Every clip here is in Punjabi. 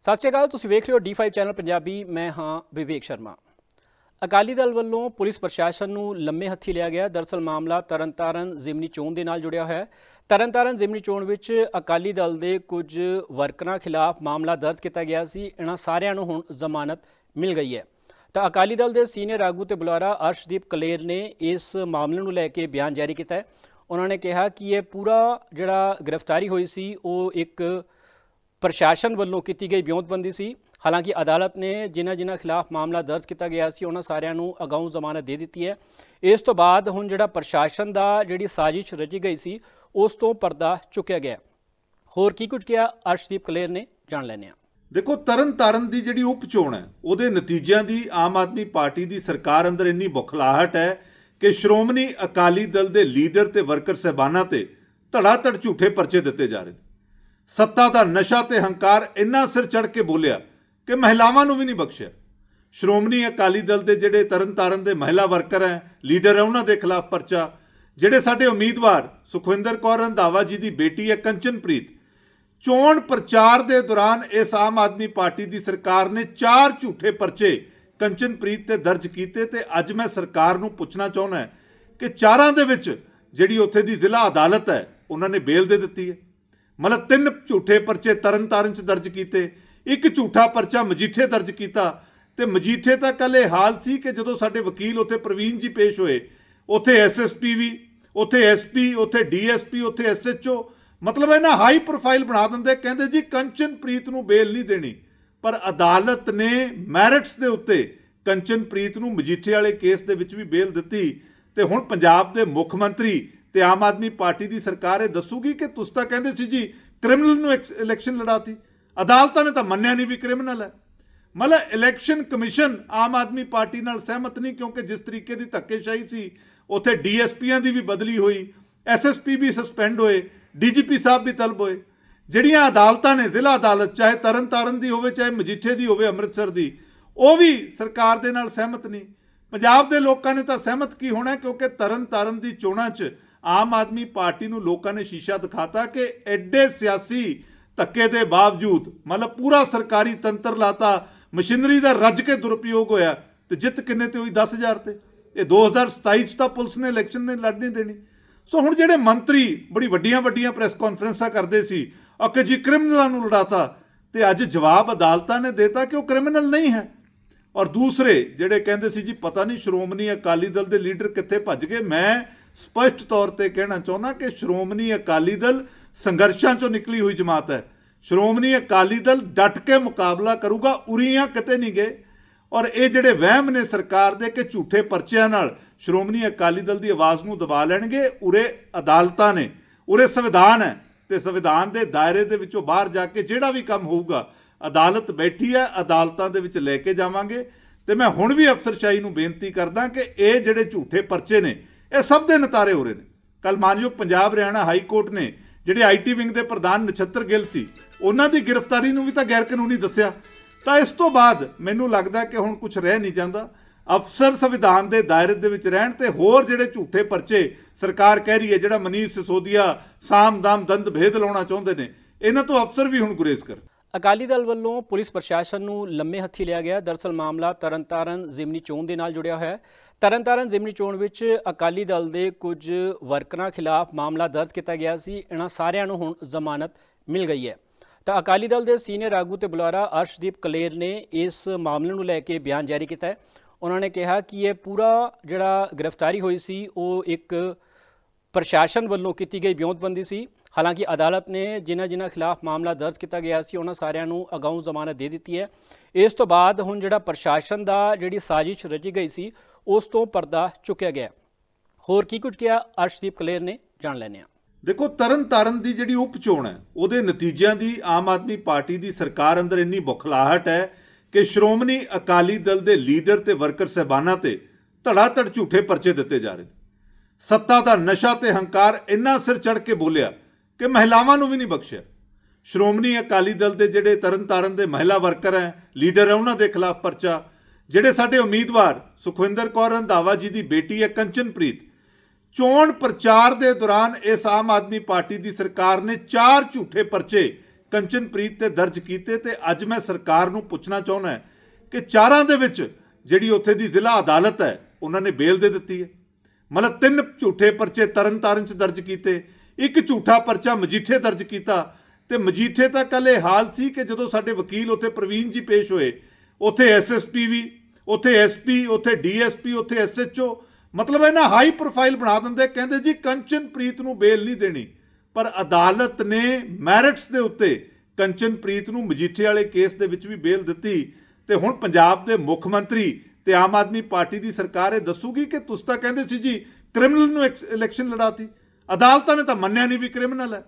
ਸਤਿ ਸ਼੍ਰੀ ਅਕਾਲ, ਤੁਸੀਂ ਵੇਖ ਰਹੇ ਹੋ D5 ਚੈਨਲ ਪੰਜਾਬੀ, ਮੈਂ ਹਾਂ ਵਿਵੇਕ ਸ਼ਰਮਾ। ਅਕਾਲੀ ਦਲ ਵੱਲੋਂ ਪੁਲਿਸ ਪ੍ਰਸ਼ਾਸਨ ਨੂੰ ਲੰਮੇ ਹੱਥੀ ਲਿਆ ਗਿਆ। ਦਰਸਲ ਮਾਮਲਾ ਤਰਨਤਾਰਨ ਜ਼ਿਮਨੀ ਚੋਣ ਦੇ ਨਾਲ ਜੁੜਿਆ ਹੋਇਆ ਹੈ। ਤਰਨਤਾਰਨ ਜ਼ਿਮਨੀ ਚੋਣ ਵਿੱਚ ਅਕਾਲੀ ਦਲ ਦੇ ਕੁਝ ਵਰਕਰਾਂ ਖਿਲਾਫ ਮਾਮਲਾ ਦਰਜ ਕੀਤਾ ਗਿਆ ਸੀ। ਇਹਨਾਂ ਸਾਰਿਆਂ ਨੂੰ ਹੁਣ ਜ਼ਮਾਨਤ ਮਿਲ ਗਈ ਹੈ। ਤਾਂ ਅਕਾਲੀ ਦਲ ਦੇ ਸੀਨੀਅਰ ਆਗੂ ਤੇ ਬੁਲਾਰਾ ਅਰਸ਼ਦੀਪ ਕਲੇਰ ਨੇ ਇਸ ਮਾਮਲੇ ਨੂੰ ਲੈ ਕੇ ਬਿਆਨ ਜਾਰੀ ਕੀਤਾ ਹੈ। ਉਹਨਾਂ ਨੇ ਕਿਹਾ ਕਿ ਇਹ ਪੂਰਾ ਜਿਹੜਾ ਗ੍ਰਿਫਤਾਰੀ ਹੋਈ ਸੀ, ਉਹ ਇੱਕ ਪ੍ਰਸ਼ਾਸਨ ਵੱਲੋਂ ਕੀਤੀ ਗਈ ਵਿਉਂਤਬੰਦੀ ਸੀ। ਹਾਲਾਂਕਿ ਅਦਾਲਤ ਨੇ ਜਿਨ੍ਹਾਂ ਜਿਨ੍ਹਾਂ ਖਿਲਾਫ ਮਾਮਲਾ ਦਰਜ ਕੀਤਾ ਗਿਆ ਸੀ, ਉਹਨਾਂ ਸਾਰਿਆਂ ਨੂੰ ਅਗਾਊਂ ਜ਼ਮਾਨਤ ਦੇ ਦਿੱਤੀ ਹੈ। ਇਸ ਤੋਂ ਬਾਅਦ ਹੁਣ ਜਿਹੜਾ ਪ੍ਰਸ਼ਾਸਨ ਦਾ ਜਿਹੜੀ ਸਾਜ਼ਿਸ਼ ਰਚੀ ਗਈ ਸੀ, ਉਸ ਤੋਂ ਪਰਦਾ ਚੁੱਕਿਆ ਗਿਆ ਹੋਰ ਕੀ ਕੁਝ ਕਿਹਾ ਅਰਸ਼ਦੀਪ ਕਲੇਰ ਨੇ, ਜਾਣ ਲੈਂਦੇ ਹਾਂ। ਦੇਖੋ ਤਰਨ ਤਾਰਨ ਦੀ ਜਿਹੜੀ ਉਪ ਚੋਣ ਹੈ, ਉਹਦੇ ਨਤੀਜਿਆਂ ਦੀ ਆਮ ਆਦਮੀ ਪਾਰਟੀ ਦੀ ਸਰਕਾਰ ਅੰਦਰ ਇੰਨੀ ਬੁਖਲਾਹਟ ਹੈ ਕਿ ਸ਼੍ਰੋਮਣੀ ਅਕਾਲੀ ਦਲ ਦੇ ਲੀਡਰ ਤੇ ਵਰਕਰ ਸਹਿਬਾਨਾਂ ਤੇ ਧੜਾਧੜ ਝੂਠੇ ਪਰਚੇ ਦਿੱਤੇ ਜਾ ਰਹੇ ਨੇ। ਸੱਤਾ ਦਾ ਨਸ਼ਾ ਤੇ ਹੰਕਾਰ ਇੰਨਾ ਸਿਰ ਚੜ ਕੇ ਬੋਲਿਆ ਕਿ ਮਹਿਲਾਵਾਂ ਨੂੰ ਵੀ ਨਹੀਂ ਬਖਸ਼ਿਆ। ਸ਼੍ਰੋਮਣੀ ਅਕਾਲੀ ਦਲ ਦੇ ਜਿਹੜੇ ਤਰਨ ਤਾਰਨ ਦੇ ਮਹਿਲਾ ਵਰਕਰ ਹੈ, ਲੀਡਰ ਹੈ, ਉਹਨਾਂ ਦੇ ਖਿਲਾਫ ਪਰਚਾ, ਜਿਹੜੇ ਸਾਡੇ ਉਮੀਦਵਾਰ ਸੁਖਵਿੰਦਰ ਕੌਰ ਰੰਧਾਵਾ ਜੀ ਦੀ ਬੇਟੀ ਹੈ, ਕੰਚਨਪ੍ਰੀਤ, ਚੋਣ ਪ੍ਰਚਾਰ ਦੇ ਦੌਰਾਨ ਇਸ ਆਮ ਆਦਮੀ ਪਾਰਟੀ ਦੀ ਸਰਕਾਰ ਨੇ ਚਾਰ ਝੂਠੇ ਪਰਚੇ ਕੰਚਨਪ੍ਰੀਤ ਤੇ ਦਰਜ ਕੀਤੇ ਤੇ ਅੱਜ ਮੈਂ ਸਰਕਾਰ ਨੂੰ ਪੁੱਛਣਾ ਚਾਹੁੰਦਾ ਕਿ ਚਾਰਾਂ ਦੇ ਵਿੱਚ ਜਿਹੜੀ ਉੱਥੇ ਦੀ ਜ਼ਿਲ੍ਹਾ ਅਦਾਲਤ ਹੈ, ਉਹਨਾਂ ਨੇ ਬੇਲ ਦੇ ਦਿੱਤੀ ਹੈ। ਮਤਲਬ ਤਿੰਨ ਝੂਠੇ ਪਰਚੇ ਤਰਨਤਾਰਨ ਚ ਦਰਜ ਕੀਤੇ, ਇੱਕ ਝੂਠਾ ਪਰਚਾ ਮਜੀਠੇ ਦਰਜ ਕੀਤਾ। ਤੇ ਮਜੀਠੇ ਤਾਂ ਕੱਲ ਇਹ ਹਾਲ ਸੀ ਕਿ ਜਦੋਂ ਸਾਡੇ ਵਕੀਲ ਉੱਥੇ ਪ੍ਰਵੀਨ ਜੀ ਪੇਸ਼ ਹੋਏ, ਉੱਥੇ ਐਸਐਸਪੀ ਵੀ, ਉੱਥੇ ਐਸਪੀ ਉੱਥੇ ਡੀਐਸਪੀ ਉੱਥੇ ਐਸਐਚਓ ਮਤਲਬ ਇਹਨਾਂ ਹਾਈ ਪ੍ਰੋਫਾਈਲ ਬਣਾ ਦਿੰਦੇ, ਕਹਿੰਦੇ ਜੀ ਕੰਚਨਪ੍ਰੀਤ ਨੂੰ ਬੇਲ ਨਹੀਂ ਦੇਣੀ। ਪਰ ਅਦਾਲਤ ਨੇ ਮੈਰਿਟਸ ਦੇ ਉੱਤੇ ਕੰਚਨਪ੍ਰੀਤ ਨੂੰ ਮਜੀਠੇ ਵਾਲੇ ਕੇਸ ਦੇ ਵਿੱਚ ਵੀ ਬੇਲ ਦਿੱਤੀ। ਤੇ ਹੁਣ ਪੰਜਾਬ ਦੇ ਮੁੱਖ ਮੰਤਰੀ ਤੇ ਆਮ ਆਦਮੀ ਪਾਰਟੀ ਦੀ ਸਰਕਾਰ ਇਹ ਦੱਸੂਗੀ ਕਿ ਤੁਸੀਂ ਤਾਂ ਕਹਿੰਦੇ ਸੀ ਜੀ ਕ੍ਰਿਮੀਨਲ ਨੂੰ ਇਕ- ਇਲੈਕਸ਼ਨ ਲੜਾਤੀ। ਅਦਾਲਤਾਂ ਨੇ ਤਾਂ ਮੰਨਿਆ ਨਹੀਂ ਵੀ ਕ੍ਰਿਮੀਨਲ ਹੈ। ਮਤਲਬ election commission Aam Aadmi party ਨਾਲ ਸਹਿਮਤ ਨਹੀਂ, ਕਿਉਂਕਿ ਜਿਸ ਤਰੀਕੇ ਦੀ ਧੱਕੇਸ਼ਾਹੀ ਸੀ, ਉੱਥੇ ਡੀਐਸਪੀਆਂ ਦੀ ਵੀ ਬਦਲੀ ਹੋਈ ਐਸਐਸਪੀ ਵੀ ਸਸਪੈਂਡ ਹੋਏ, ਡੀਜੀਪੀ ਸਾਹਿਬ ਵੀ ਤਲਬ ਹੋਏ। ਜਿਹੜੀਆਂ ਅਦਾਲਤਾਂ ਨੇ, ਜ਼ਿਲ੍ਹਾ ਅਦਾਲਤ, ਚਾਹੇ ਤਰਨਤਾਰਨ ਦੀ ਹੋਵੇ, ਚਾਹੇ ਮਜੀਠੇ ਦੀ ਹੋਵੇ, ਅੰਮ੍ਰਿਤਸਰ ਦੀ, ਉਹ ਵੀ ਸਰਕਾਰ ਦੇ ਨਾਲ ਸਹਿਮਤ ਨਹੀਂ। ਪੰਜਾਬ ਦੇ ਲੋਕਾਂ ਨੇ ਤਾਂ ਸਹਿਮਤ ਕੀ ਹੋਣਾ ਕਿਉਂਕਿ ਤਰਨਤਾਰਨ ਦੀ ਚੋਣਾਂ 'ਚ ਆਮ ਆਦਮੀ ਪਾਰਟੀ ਨੂੰ ਲੋਕਾਂ ਨੇ ਸ਼ੀਸ਼ਾ ਦਿਖਾਤਾ ਕਿ ਐਡੇ ਸਿਆਸੀ ਧੱਕੇ ਦੇ ਬਾਵਜੂਦ, ਮਤਲਬ ਪੂਰਾ ਸਰਕਾਰੀ ਤੰਤਰ ਲਾਤਾ, ਮਸ਼ੀਨਰੀ ਦਾ ਰੱਜ ਕੇ ਦੁਰਪਯੋਗ ਹੋਇਆ, ਤੇ ਜਿੱਤ ਕਿੰਨੇ ਤੇ ਹੋਈ? 10000 ਤੇ। ਇਹ 2027 ਚ ਤਾਂ ਪੁਲਿਸ ਨੇ ਇਲੈਕਸ਼ਨ ਨੇ ਲੜਨੀ ਦੇਣੀ। ਸੋ ਹੁਣ ਜਿਹੜੇ ਮੰਤਰੀ ਬੜੀ ਵੱਡੀਆਂ ਵੱਡੀਆਂ ਪ੍ਰੈਸ ਕਾਨਫਰੰਸਾਂ ਕਰਦੇ ਸੀ ਕਿ ਜੀ ਕ੍ਰਿਮੀਨਲਾਂ ਨੂੰ ਲੜਾਤਾ, ਤੇ ਅੱਜ ਜਵਾਬ ਅਦਾਲਤਾਂ ਨੇ ਦਿੱਤਾ ਕਿ ਉਹ ਕ੍ਰਿਮੀਨਲ ਨਹੀਂ ਹੈ। ਔਰ ਦੂਸਰੇ ਜਿਹੜੇ ਕਹਿੰਦੇ ਸੀ ਜੀ, ਪਤਾ ਨਹੀਂ ਸ਼੍ਰੋਮਣੀ ਅਕਾਲੀ ਦਲ ਦੇ ਲੀਡਰ ਕਿੱਥੇ ਭੱਜ ਗਏ, ਮੈਂ ਸਪਸ਼ਟ ਤੌਰ ਤੇ ਕਹਿਣਾ ਚਾਹੁੰਦਾ ਕਿ ਸ਼੍ਰੋਮਣੀ ਅਕਾਲੀ ਦਲ ਸੰਘਰਸ਼ਾਂ ਚੋਂ ਨਿਕਲੀ ਹੋਈ ਜਮਾਤ ਹੈ। ਸ਼੍ਰੋਮਣੀ ਅਕਾਲੀ ਦਲ ਡਟ ਕੇ ਮੁਕਾਬਲਾ ਕਰੂਗਾ, ਉਰੀਆਂ ਕਿਤੇ ਨਹੀਂ ਗਏ। ਔਰ ਇਹ ਜਿਹੜੇ ਵਹਿਮ ਨੇ ਸਰਕਾਰ ਦੇ ਕਿ ਝੂਠੇ ਪਰਚਿਆਂ ਨਾਲ ਸ਼੍ਰੋਮਣੀ ਅਕਾਲੀ ਦਲ ਦੀ ਆਵਾਜ਼ ਨੂੰ ਦਬਾ ਲੈਣਗੇ, ਉਰੇ ਅਦਾਲਤਾਂ ਨੇ, ਉਰੇ ਸੰਵਿਧਾਨ ਹੈ ਤੇ ਸੰਵਿਧਾਨ ਦੇ ਦਾਇਰੇ ਦੇ ਵਿੱਚੋਂ ਬਾਹਰ ਜਾ ਕੇ ਜਿਹੜਾ ਵੀ ਕੰਮ ਹੋਊਗਾ, ਅਦਾਲਤ ਬੈਠੀ ਹੈ, ਅਦਾਲਤਾਂ ਦੇ ਵਿੱਚ ਲੈ ਕੇ ਜਾਵਾਂਗੇ। ਤੇ ਮੈਂ ਹੁਣ ਵੀ ਅਫਸਰਸ਼ਾਹੀ ਨੂੰ ਬੇਨਤੀ ਕਰਦਾ ਕਿ ਇਹ ਜਿਹੜੇ ਝੂਠੇ ਪਰਚੇ ਨੇ ਇਹ ਸਭ ਦੇ ਨਤਾਰੇ ਹੋ ਰਹੇ ਨੇ। ਕੱਲ ਮਾਨਯੋਗ ਪੰਜਾਬ ਹਰਿਆਣਾ ਹਾਈ ਕੋਰਟ ਨੇ ਜਿਹੜੇ ਆਈਟੀ ਵਿੰਗ ਦੇ ਪ੍ਰਧਾਨ ਨਛੱਤਰ ਗਿੱਲ ਸੀ, ਉਹਨਾਂ ਦੀ ਗ੍ਰਿਫਤਾਰੀ ਨੂੰ ਵੀ ਤਾਂ ਗੈਰ ਕਾਨੂੰਨੀ ਦੱਸਿਆ। ਤਾਂ ਇਸ ਤੋਂ ਬਾਅਦ ਮੈਨੂੰ ਲੱਗਦਾ ਕਿ ਹੁਣ ਕੁਝ ਰਹਿ ਨਹੀਂ ਜਾਂਦਾ। ਅਫਸਰ ਸੰਵਿਧਾਨ ਦੇ ਦਾਇਰੇ ਦੇ ਵਿੱਚ ਰਹਿਣ ਤੇ ਹੋਰ ਜਿਹੜੇ ਝੂਠੇ ਪਰਚੇ ਸਰਕਾਰ ਕਹਿ ਰਹੀ ਹੈ, ਜਿਹੜਾ ਮਨੀਸ਼ ਸਿਸੋਦੀਆ ਸਾਮ ਦਾਮ ਦੰਦ ਭੇਦ ਲਾਉਣਾ ਚਾਹੁੰਦੇ ਨੇ, ਇਹਨਾਂ ਤੋਂ ਅਫਸਰ ਵੀ ਹੁਣ ਗੁਰੇਜ਼ ਕਰ ਅਕਾਲੀ ਦਲ ਵੱਲੋਂ ਪੁਲਿਸ ਪ੍ਰਸ਼ਾਸਨ ਨੂੰ ਲੰਮੇ ਹੱਥੀ ਲਿਆ ਗਿਆ। ਦਰਸਲ ਮਾਮਲਾ ਤਰਨਤਾਰਨ ਜ਼ਿਮਨੀ ਚੋਣ ਦੇ ਨਾਲ ਜੁੜਿਆ ਹੋਇਆ ਹੈ। ਤਰਨਤਾਰਨ ਜ਼ਿਮਨੀ ਚੋਣ ਵਿੱਚ ਅਕਾਲੀ ਦਲ ਦੇ ਕੁਝ ਵਰਕਰਾਂ ਖਿਲਾਫ ਮਾਮਲਾ ਦਰਜ ਕੀਤਾ ਗਿਆ ਸੀ। ਇਹਨਾਂ ਸਾਰਿਆਂ ਨੂੰ ਹੁਣ ਜ਼ਮਾਨਤ ਮਿਲ ਗਈ ਹੈ। ਤਾਂ ਅਕਾਲੀ ਦਲ ਦੇ ਸੀਨੀਅਰ ਆਗੂ ਤੇ ਬੁਲਾਰਾ ਅਰਸ਼ਦੀਪ ਕਲੇਰ ਨੇ ਇਸ ਮਾਮਲੇ ਨੂੰ ਲੈ ਕੇ ਬਿਆਨ ਜਾਰੀ ਕੀਤਾ ਹੈ। ਉਹਨਾਂ ਨੇ ਕਿਹਾ ਕਿ ਇਹ ਪੂਰਾ ਜਿਹੜਾ ਗ੍ਰਿਫਤਾਰੀ ਹੋਈ ਸੀ, ਉਹ ਇੱਕ ਪ੍ਰਸ਼ਾਸਨ ਵੱਲੋਂ ਕੀਤੀ ਗਈ ਵਿਉਂਤਬੰਦੀ ਸੀ। ਹਾਲਾਂਕਿ ਅਦਾਲਤ ਨੇ ਜਿਨ੍ਹਾਂ ਜਿਨ੍ਹਾਂ ਖਿਲਾਫ ਮਾਮਲਾ ਦਰਜ ਕੀਤਾ ਗਿਆ ਸੀ, ਉਹਨਾਂ ਸਾਰਿਆਂ ਨੂੰ ਅਗਾਊਂ ਜ਼ਮਾਨਤ ਦੇ ਦਿੱਤੀ ਹੈ। ਇਸ ਤੋਂ ਬਾਅਦ ਹੁਣ ਜਿਹੜਾ ਪ੍ਰਸ਼ਾਸਨ ਦਾ ਜਿਹੜੀ ਸਾਜ਼ਿਸ਼ ਰਚੀ ਗਈ ਸੀ ਉਸ ਤੋਂ ਪਰਦਾ ਚੁੱਕਿਆ ਗਿਆ। ਹੋਰ ਕੀ ਕੁਝ ਕਿਹਾ? ਅਰਸ਼ਦੀਪ ਕਲੇਰ ਨੇ, ਜਾਣ ਲੈਂਦੇ ਹਾਂ। ਦੇਖੋ ਤਰਨ ਤਾਰਨ ਦੀ ਜਿਹੜੀ ਉਪ ਚੋਣ ਹੈ, ਉਹਦੇ ਨਤੀਜਿਆਂ ਦੀ ਆਮ ਆਦਮੀ ਪਾਰਟੀ ਦੀ ਸਰਕਾਰ ਅੰਦਰ ਇੰਨੀ ਬੁਖਲਾਹਟ ਹੈ ਕਿ ਸ਼੍ਰੋਮਣੀ ਅਕਾਲੀ ਦਲ ਦੇ ਲੀਡਰ ਤੇ ਵਰਕਰ ਸਹਿਬਾਨਾਂ ਤੇ ਧੜਾਧੜ ਝੂਠੇ ਪਰਚੇ ਦਿੱਤੇ ਜਾ ਰਹੇ ਨੇ। ਸੱਤਾ ਦਾ ਨਸ਼ਾ ਤੇ ਹੰਕਾਰ ਇੰਨਾ ਸਿਰ ਚੜ ਕੇ ਬੋਲਿਆ ਕਿ ਮਹਿਲਾਵਾਂ ਨੂੰ ਵੀ ਨਹੀਂ ਬਖਸ਼ਿਆ। ਸ਼੍ਰੋਮਣੀ ਅਕਾਲੀ ਦਲ ਦੇ ਜਿਹੜੇ ਤਰਨਤਾਰਨ ਦੇ ਮਹਿਲਾ ਵਰਕਰ ਹੈ, ਲੀਡਰ ਹੈ, ਉਹਨਾਂ ਦੇ ਖਿਲਾਫ ਪਰਚਾ ਜਿਹੜੇ ਸਾਡੇ ਉਮੀਦਵਾਰ ਸੁਖਵਿੰਦਰ ਕੌਰ ਰੰਧਾਵਾ ਜੀ ਦੀ ਬੇਟੀ ਹੈ ਕੰਚਨਪ੍ਰੀਤ, ਚੋਣ ਪ੍ਰਚਾਰ ਦੇ ਦੌਰਾਨ ਇਸ ਆਮ ਆਦਮੀ ਪਾਰਟੀ ਦੀ ਸਰਕਾਰ ਨੇ ਚਾਰ ਝੂਠੇ ਪਰਚੇ ਕੰਚਨਪ੍ਰੀਤ ਤੇ ਦਰਜ ਕੀਤੇ ਤੇ ਅੱਜ ਮੈਂ ਸਰਕਾਰ ਨੂੰ ਪੁੱਛਣਾ ਚਾਹੁੰਦਾ ਕਿ ਚਾਰਾਂ ਦੇ ਵਿੱਚ ਜਿਹੜੀ ਉੱਥੇ ਦੀ ਜ਼ਿਲ੍ਹਾ ਅਦਾਲਤ ਹੈ, ਉਹਨਾਂ ਨੇ ਬੇਲ ਦੇ ਦਿੱਤੀ ਹੈ। ਮਤਲਬ ਤਿੰਨ ਝੂਠੇ ਪਰਚੇ ਤਰਨਤਾਰਨ ਚ ਦਰਜ ਕੀਤੇ, ਇੱਕ ਝੂਠਾ ਪਰਚਾ ਮਜੀਠੇ ਦਰਜ ਕੀਤਾ ਤੇ ਮਜੀਠੇ ਤਾਂ ਕੱਲ ਇਹ ਹਾਲ ਸੀ ਕਿ ਜਦੋਂ ਸਾਡੇ ਵਕੀਲ ਉੱਥੇ ਪ੍ਰਵੀਨ ਜੀ ਪੇਸ਼ ਹੋਏ, ਉੱਥੇ ਐਸਐਸਪੀ ਵੀ ਉੱਥੇ ਐਸਪੀ ਉੱਥੇ ਡੀਐਸਪੀ ਉੱਥੇ ਐਸਐਚਓ ਮਤਲਬ ਇਹਨਾਂ ਹਾਈ ਪ੍ਰੋਫਾਈਲ ਬਣਾ ਦਿੰਦੇ, ਕਹਿੰਦੇ ਜੀ ਕੰਚਨਪ੍ਰੀਤ ਨੂੰ ਬੇਲ ਨਹੀਂ ਦੇਣੀ। ਪਰ ਅਦਾਲਤ ਨੇ ਮੈਰਿਟਸ ਦੇ ਉੱਤੇ ਕੰਚਨਪ੍ਰੀਤ ਨੂੰ ਮਜੀਠੇ ਵਾਲੇ ਕੇਸ ਦੇ ਵਿੱਚ ਵੀ ਬੇਲ ਦਿੱਤੀ। ਤੇ ਹੁਣ ਪੰਜਾਬ ਦੇ ਮੁੱਖ ਮੰਤਰੀ ਤੇ ਆਮ ਆਦਮੀ ਪਾਰਟੀ ਦੀ ਸਰਕਾਰ ਇਹ ਦੱਸੂਗੀ ਕਿ ਤੁਸੀਂ ਤਾਂ ਕਹਿੰਦੇ ਸੀ ਜੀ ਕ੍ਰਿਮੀਨਲ ਨੂੰ ਇਕ- ਇਲੈਕਸ਼ਨ ਲੜਾਤੀ। ਅਦਾਲਤਾਂ ਨੇ ਤਾਂ ਮੰਨਿਆ ਨਹੀਂ ਵੀ ਕ੍ਰਿਮੀਨਲ ਹੈ।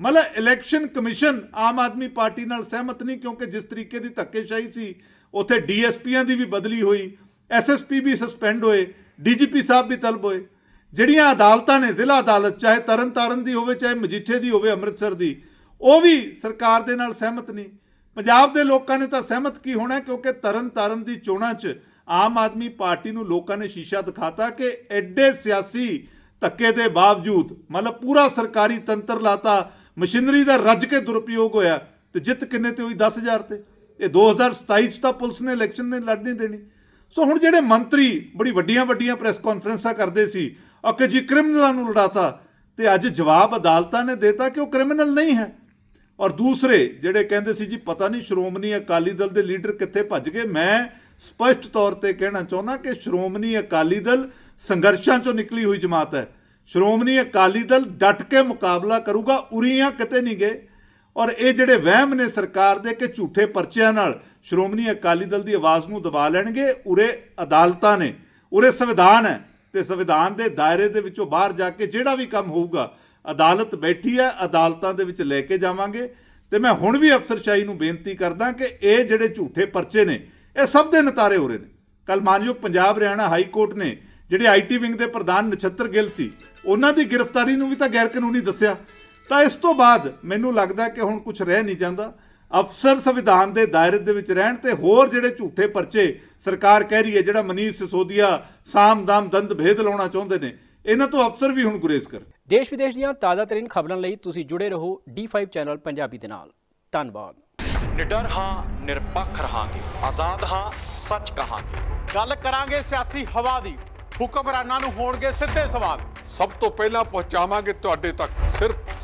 ਮਤਲਬ election commission Aam Aadmi party ਨਾਲ ਸਹਿਮਤ ਨਹੀਂ ਕਿਉਂਕਿ ਜਿਸ ਤਰੀਕੇ ਦੀ ਧੱਕੇਸ਼ਾਹੀ ਸੀ ਉੱਥੇ ਡੀਐਸਪੀਆਂ ਦੀ ਵੀ ਬਦਲੀ ਹੋਈ ਐਸਐਸਪੀ ਵੀ ਸਸਪੈਂਡ ਹੋਏ, ਡੀਜੀਪੀ ਸਾਹਿਬ ਵੀ ਤਲਬ ਹੋਏ। ਜਿਹੜੀਆਂ ਅਦਾਲਤਾਂ ਨੇ, ਜ਼ਿਲ੍ਹਾ ਅਦਾਲਤ, ਚਾਹੇ ਤਰਨਤਾਰਨ ਦੀ ਹੋਵੇ, ਚਾਹੇ ਮਜੀਠੇ ਦੀ ਹੋਵੇ, ਅੰਮ੍ਰਿਤਸਰ ਦੀ, ਉਹ ਵੀ ਸਰਕਾਰ ਦੇ ਨਾਲ ਸਹਿਮਤ ਨਹੀਂ। ਪੰਜਾਬ ਦੇ ਲੋਕਾਂ ਨੇ ਤਾਂ ਸਹਿਮਤ ਕੀ ਹੋਣਾ, ਕਿਉਂਕਿ ਤਰਨਤਾਰਨ ਦੀ ਚੋਣਾਂ 'ਚ ਆਮ ਆਦਮੀ ਪਾਰਟੀ ਨੂੰ ਲੋਕਾਂ ਨੇ ਸ਼ੀਸ਼ਾ ਦਿਖਾਤਾ ਕਿ ਐਡੇ ਸਿਆਸੀ ਧੱਕੇ ਦੇ ਬਾਵਜੂਦ, ਮਤਲਬ ਪੂਰਾ ਸਰਕਾਰੀ ਤੰਤਰ ਲਾਤਾ, ਮਸ਼ੀਨਰੀ ਦਾ ਰੱਜ ਕੇ ਦੁਰਪਯੋਗ ਹੋਇਆ, ਤੇ ਜਿੱਤ ਕਿੰਨੇ ਤੇ ਹੋਈ? 10000 ਤੇ। ਇਹ 2027 ਚ ਤਾਂ ਪੁਲਿਸ ਨੇ ਇਲੈਕਸ਼ਨ ਨੇ ਲੜਨੀ ਦੇਣੀ। ਸੋ ਹੁਣ ਜਿਹੜੇ ਮੰਤਰੀ ਬੜੀ ਵੱਡੀਆਂ ਵੱਡੀਆਂ ਪ੍ਰੈਸ ਕਾਨਫਰੰਸਾਂ ਕਰਦੇ ਸੀ ਆ ਜੀ ਕ੍ਰਿਮੀਨਲਾਂ ਨੂੰ ਲੜਾਤਾ, ਤੇ ਅੱਜ ਜਵਾਬ ਅਦਾਲਤਾਂ ਨੇ ਦਿੱਤਾ ਕਿ ਉਹ ਕ੍ਰਿਮੀਨਲ ਨਹੀਂ ਹੈ। ਔਰ ਦੂਸਰੇ ਜਿਹੜੇ ਕਹਿੰਦੇ ਸੀ ਜੀ, ਪਤਾ ਨਹੀਂ ਸ਼੍ਰੋਮਣੀ ਅਕਾਲੀ ਦਲ ਦੇ ਲੀਡਰ ਕਿੱਥੇ ਭੱਜ ਗਏ, ਮੈਂ ਸਪਸ਼ਟ ਤੌਰ ਤੇ ਕਹਿਣਾ ਚਾਹੁੰਦਾ ਕਿ ਸ਼੍ਰੋਮਣੀ ਅਕਾਲੀ ਦਲ ਸੰਘਰਸ਼ਾਂ ਚੋਂ ਨਿਕਲੀ ਹੋਈ ਜਮਾਤ ਹੈ। ਸ਼੍ਰੋਮਣੀ ਅਕਾਲੀ ਦਲ ਡਟ ਕੇ ਮੁਕਾਬਲਾ ਕਰੂਗਾ, ਉਰੀਆਂ ਕਿਤੇ ਨਹੀਂ ਗਏ। ਔਰ ਇਹ ਜਿਹੜੇ ਵਹਿਮ ਨੇ ਸਰਕਾਰ ਦੇ ਕਿ ਝੂਠੇ ਪਰਚਿਆਂ ਨਾਲ ਸ਼੍ਰੋਮਣੀ ਅਕਾਲੀ ਦਲ ਦੀ ਆਵਾਜ਼ ਨੂੰ ਦਬਾ ਲੈਣਗੇ, ਉਰੇ ਅਦਾਲਤਾਂ ਨੇ, ਉਰੇ ਸੰਵਿਧਾਨ ਹੈ ਤੇ ਸੰਵਿਧਾਨ ਦੇ ਦਾਇਰੇ ਦੇ ਵਿੱਚੋਂ ਬਾਹਰ ਜਾ ਕੇ ਜਿਹੜਾ ਵੀ ਕੰਮ ਹੋਊਗਾ, ਅਦਾਲਤ ਬੈਠੀ ਹੈ, ਅਦਾਲਤਾਂ ਦੇ ਵਿੱਚ ਲੈ ਕੇ ਜਾਵਾਂਗੇ। ਤੇ ਮੈਂ ਹੁਣ ਵੀ ਅਫਸਰਸ਼ਾਹੀ ਨੂੰ ਬੇਨਤੀ ਕਰਦਾ ਕਿ ਇਹ ਜਿਹੜੇ ਝੂਠੇ ਪਰਚੇ ਨੇ, ਇਹ ਸਭ ਦੇ ਨਤਾਰੇ ਹੋ ਰਹੇ ਨੇ। ਕੱਲ ਮਾਨਯੋਗ ਪੰਜਾਬ ਹਰਿਆਣਾ ਹਾਈ ਕੋਰਟ ਨੇ ਜਿਹੜੇ ਆਈਟੀ ਵਿੰਗ ਦੇ ਪ੍ਰਧਾਨ ਨਛੱਤਰ ਗਿੱਲ ਸੀ, ਉਹਨਾਂ ਦੀ ਗ੍ਰਿਫਤਾਰੀ ਨੂੰ ਵੀ ਤਾਂ ਗੈਰ ਕਾਨੂੰਨੀ ਦੱਸਿਆ। ਤਾਂ ਇਸ ਤੋਂ ਬਾਅਦ ਮੈਨੂੰ ਲੱਗਦਾ ਕਿ ਹੁਣ ਕੁਝ ਰਹਿ ਨਹੀਂ ਜਾਂਦਾ। ਅਫਸਰ ਸੰਵਿਧਾਨ ਦੇ ਦਾਇਰੇ ਦੇ ਵਿੱਚ ਰਹਿਣ ਤੇ ਹੋਰ ਜਿਹੜੇ ਝੂਠੇ ਪਰਚੇ ਸਰਕਾਰ ਕਹਿ ਰਹੀ ਹੈ ਜਿਹੜਾ ਮਨੀਸ਼ ਸਿਸੋਦੀਆ ਸਾਮ ਦਾਮ ਦੰਦ ਭੇਦ ਲਾਉਣਾ ਚਾਹੁੰਦੇ ਨੇ ਇਹਨਾਂ ਤੋਂ ਅਫਸਰ ਵੀ ਹੁਣ ਗੁਰੇਜ਼ ਕਰ ਦੇਸ਼ ਵਿਦੇਸ਼ ਦੀਆਂ ਤਾਜ਼ਾ ਤਰੀਨ ਖਬਰਾਂ ਲਈ ਤੁਸੀਂ ਜੁੜੇ ਰਹੋ D5 ਚੈਨਲ ਪੰਜਾਬੀ ਦੇ ਨਾਲ। ਧੰਨਵਾਦ। ਨਿਡਰ ਹਾਂ ਨਿਰਪੱਖ ਰਹਾਂਗੇ। ਆਜ਼ਾਦ ਹਾਂ ਸੱਚ ਕਹਾਂਗੇ। ਗੱਲ ਕਰਾਂਗੇ ਸਿਆਸੀ ਹਵਾ ਦੀ। ਹੁਕਮਰਾਨਾਂ ਨੂੰ ਹੋਣਗੇ ਸਿੱਧੇ ਸਵਾਲ। ਸਭ ਤੋਂ ਪਹਿਲਾਂ ਪਹੁੰਚਾਵਾਂਗੇ ਤੁਹਾਡੇ ਤੱਕ ਸਿਰਫ